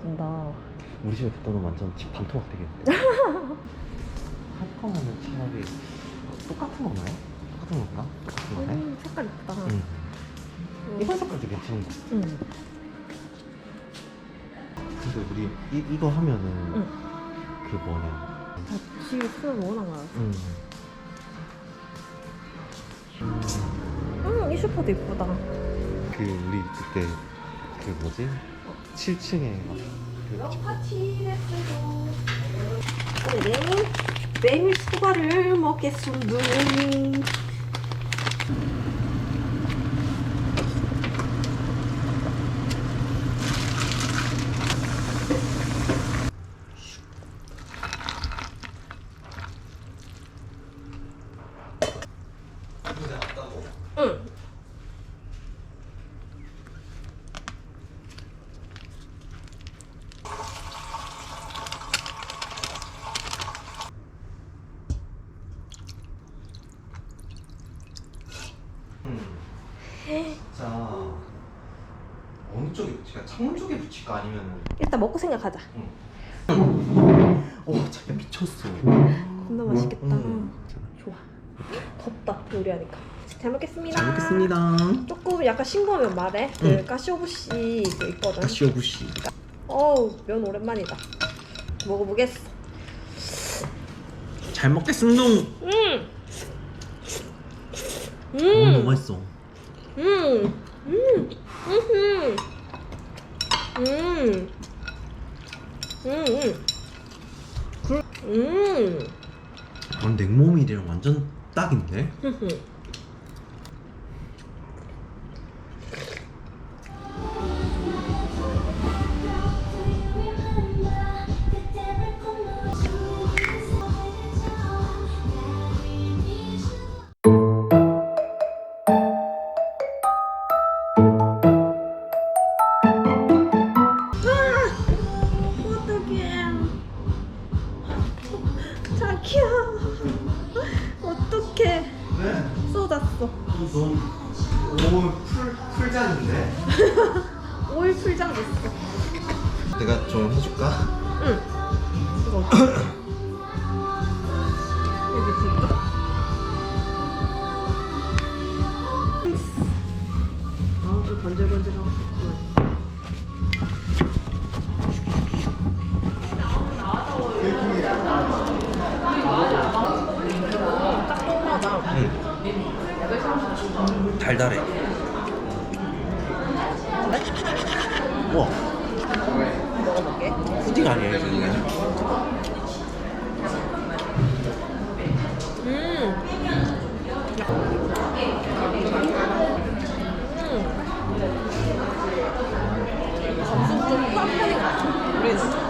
준다. 우리 집에 갖다 놓으면 완전 집 반토막 되겠는데 할 거면은 차라리 똑같은 거 없나요? 똑같은 건가? 똑같은 거네? 음, 색깔 이쁘다. 응 이번 색깔도 괜찮은 거 같아 응. 근데 우리 이, 이거 하면은 응. 그 뭐냐 같이 쓰면 워낙 많아. 응. 음, 이 슈퍼도 이쁘다. 그 우리 그때 그 뭐지? 7층에 막그 집 오늘은 메밀 수박을 먹겠습니다. 응. 진짜 어느 쪽에 붙일까? 창문 쪽에 붙일까 아니면 일단 먹고 생각하자. 어 자기가 미쳤어 겁나 맛있겠다. 음. 좋아. 덥다 요리하니까. 잘 먹겠습니다. 잘 먹겠습니다 조금 약간 싱거우면 말해. 그 응. 까시오부시 그 있거든. 아시오부시 어우 면 오랜만이다. 먹어보겠어. 잘 먹겠습니다 음. 어, 너무 음. 맛있어 음. 음. 음. 음. 음. 음. 음. 아, 냉모밀이랑 완전 딱인데? 응. 이거 좀 번질번질하고 달달해. 우와 먹어볼게. 푸딩 아니야 이거 음. 음. 점수 좀것 같아. 우리는.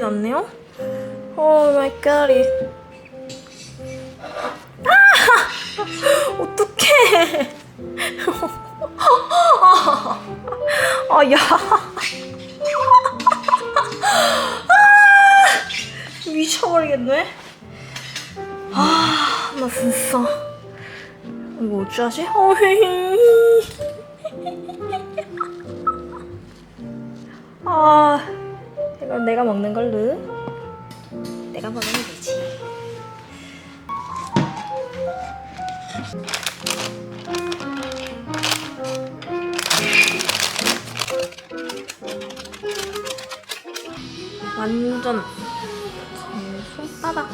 났네요. 오 마이 갓. 아! 어떡해. 아, 야. 아, 미쳐버리겠네. 아, 나 진짜. 이거 어쩌지? 어헤이. 아, 이건 내가 먹는 걸로. 내가 먹으면 되지. 완전 제 손바닥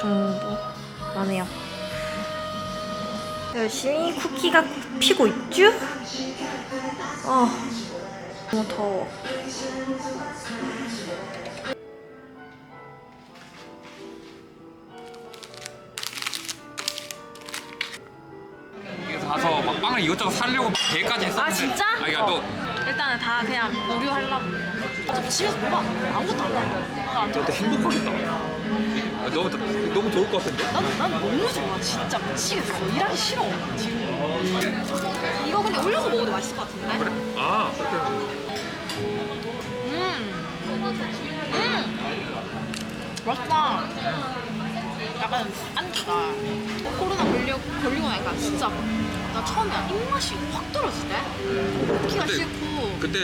정도만 해요. 열심히 쿠키가 피고 있죠? 아, 너무 더워. 사서 막 빵을 이것저것 사려고 배까지 했었는데 아, 진짜? 아 그러니까 또 일단은 다 그냥 무료 하려고. 어차피 집에서 먹어. 아무것도 안 해. 나안 그때 행복하겠다 아, 너무 너무 좋을 것 같은데 난, 난 너무 좋아. 진짜 미치겠어. 일하기 싫어. 지금. 이거 근데 올려서 먹어도 맛있을 것 같은데? 그래? 아 그렇게 음. 음. 맛있다. 약간 안주다. 코로나 걸려, 걸리고 나니까 진짜 나 처음에 입맛이 확 떨어지대. 키가 근데- 싫고. 그때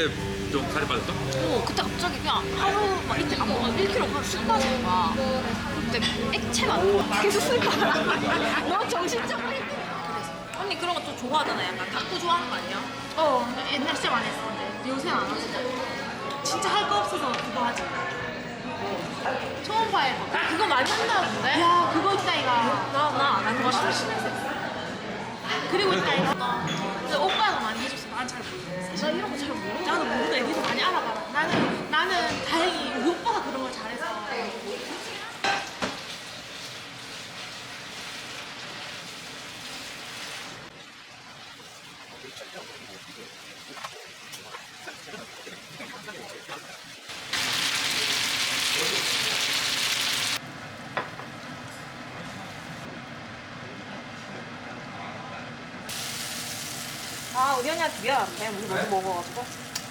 좀 살이 빠졌어? 어, 그때 갑자기 그냥 하루 막 이틀 안 먹어 1kg 그냥 쑥 빠진 거야. 그때 액체만 계속 술 빨아. 너 정신 차려. 언니 그런 거 좀 좋아하잖아. 약간 닭구 좋아하는 거 아니야? 어, 옛날 진짜 많이 했었는데 요새는 안 하지. 진짜 할 거 없어서 그거 하지. 초음파에 뭐. 나 그거 많이 한다는데? 야, 그거 있다 이가. 나나안 하는 거 싫어. 그리고 있다 이가. 근데 오빠가 많이 해줬어. 난잘 모르겠어. 나 이런 거 잘 모르. 나도 모르는데 여기서 많이 알아봐라. 나는 나는 다행히 우리 오빠가 그런 걸 잘해서. 아 언니한테 미안한데 우리 먼저 먹어가지고.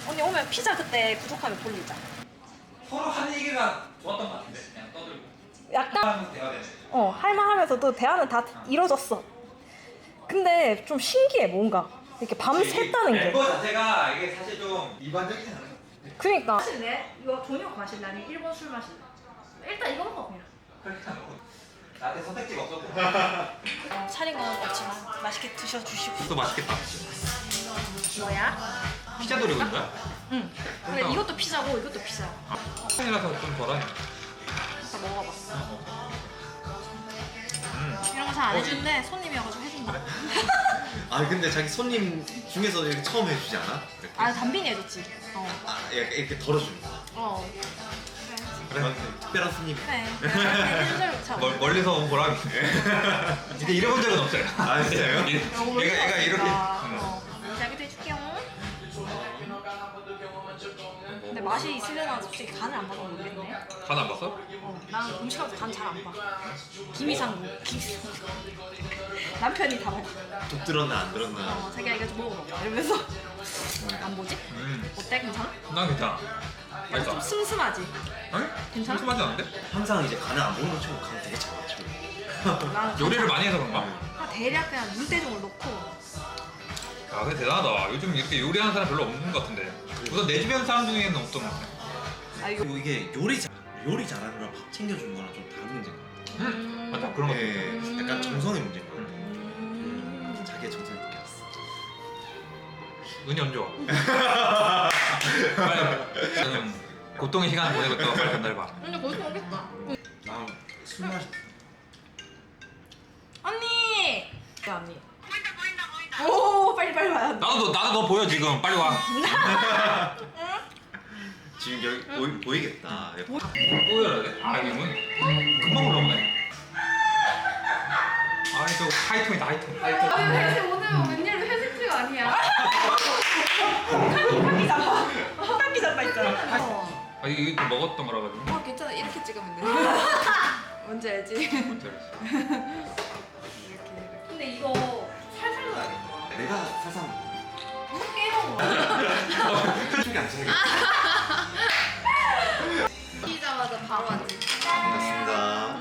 언니 오면 피자 그때 부족하면 돌리자. 서로 한 얘기가 좋았던 것 같은데 그냥 떠들고 약간 대화 되네 어 할만하면서도 대화는 다 이루어졌어. 근데 좀 신기해 뭔가 이렇게 밤샜다는 게. 멤버 자체가 이게 사실 좀 일반적이지 않아요? 그니까. 마실래? 이거 저녁 마실래? 아니면 일본 술 마실래? 일단 이거 먹어 그냥. 뭐 나한테 선택지가 없었고 어, 차린 건 없지만 맛있게 드셔주시고. 또 맛있겠다 뭐야? 피자 있는 거야? 응. 근데 이것도 피자고 이것도 피자. 팬이라서 좀 덜하네 일단 먹어봐. 음. 이런 거 잘안 해주는데 손님이어가지고 해준다. 아 근데 자기 손님 중에서 이렇게 처음 해주지 않아? 이렇게, 아 단빈이 해줬지. 어. 아, 이렇게, 이렇게 덜어주는 거. 어. 그래? 특별한 손님. 그래. 해줄 잘. 멀, 멀리서 온 보람이 근데 잃어본 적은 없어요 아 진짜요? 얘- 얘가, 얘가 이렇게 음. 어. 자, 맛이 있으려나 솔직히 간을 안 봐서 모르겠네. 간 안 봤어? 어, 난 음식하면서 간잘 안 봐. 비미상구. 남편이 다 먹어. 독 들었나 안 들었나? 어, 자기가 이거 좀 먹어봐. 이러면서. 안 보지? 음, 어때? 괜찮아? 난 괜찮아 약간 좀 맛있어 슴슴하지? 아니? 괜찮아? 심심하지 않은데? 항상 이제 간을 안 보는 것 치고 간 되게 잘 맞춰. 나는 요리를 많이 해서 그런가? 한 대략 그냥 눈대중을 넣고 아 근데 대단하다 요즘 이렇게 요리하는 사람 별로 없는 것 같은데 우선 내 주변 사람 중에는 어떤 것 같아? 아 이거 그리고 이게 요리 잘 요리 잘하는 거랑 밥 챙겨주는 거랑 좀 다른 문제인 것 같아. 음, 맞다 그런 것 같아 예, 약간 정성의 문제인 것 같아. 음... 자기의 정성을 느꼈어. 언제 와? 빨리 저는 고통의 시간을 보내고 있다가 빨리 전달해봐 근데 거기서 먹겠다 나술 마시. 언니! 야 언니 오 빨리 빨리 와야 돼 나도 너, 나도 너 보여 지금 빨리 와 지금 여기 보이, 보이겠다. 예. 또 열어야 돼? 아 이거 문 금방 올라오네 아이 저 하이톤이다 하이톤 하이톤 아, 회색 오늘 웬일로 회색지가 아니야? 닭기 잡아 닭기 잡아 있잖아 어. 아 이거 또 먹었던 거라 가지고 어, 괜찮아. 이렇게 찍으면 돼. 뭔지 알지? 뭔지 알았어. 근데 이거 내가 사상 깨먹어 쪽이 안 차게. 뛰자마자 바로 왔지. 반갑습니다.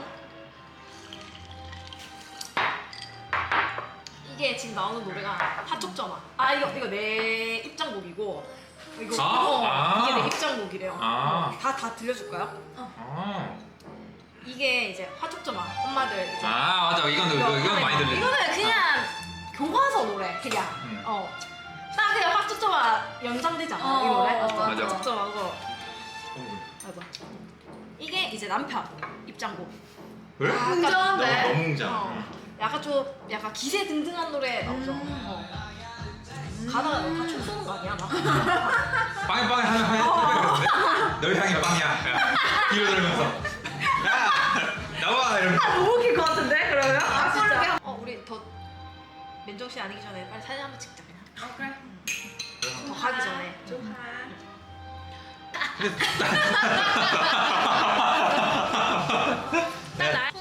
이게 지금 나오는 노래가 하촉점아 아 이거 이거 내 입장곡이고 이거 아, 어, 아. 이게 내 입장곡이래요. 아. 다 다 들려줄까요? 아, 이게 이제 화촉점아 엄마들 이제 아 맞아 이건 이거, 이건 많이 들리네. 이거는 교과서 노래 그냥 음. 어. 딱 그냥 화촉점아 연장되잖아 어, 이 노래 어, 맞아. 화촉점하고 어, 맞아 이게 이제 남편 입장곡 왜? 아, 너무 너무 웅장. 어, 약간 좀 약간 기세 등등한 노래 나오죠 어. 가다가 다춤 쏘는 거 아니야 막 빵이 빵이 하면 하면 널 향해 빵이야. 야, 뒤로 들면서 야 나와 이러면서. 맨정신 아니기 전에 빨리 사진 한번 찍자 그냥. 어 그래. 더 가기 전에. 근데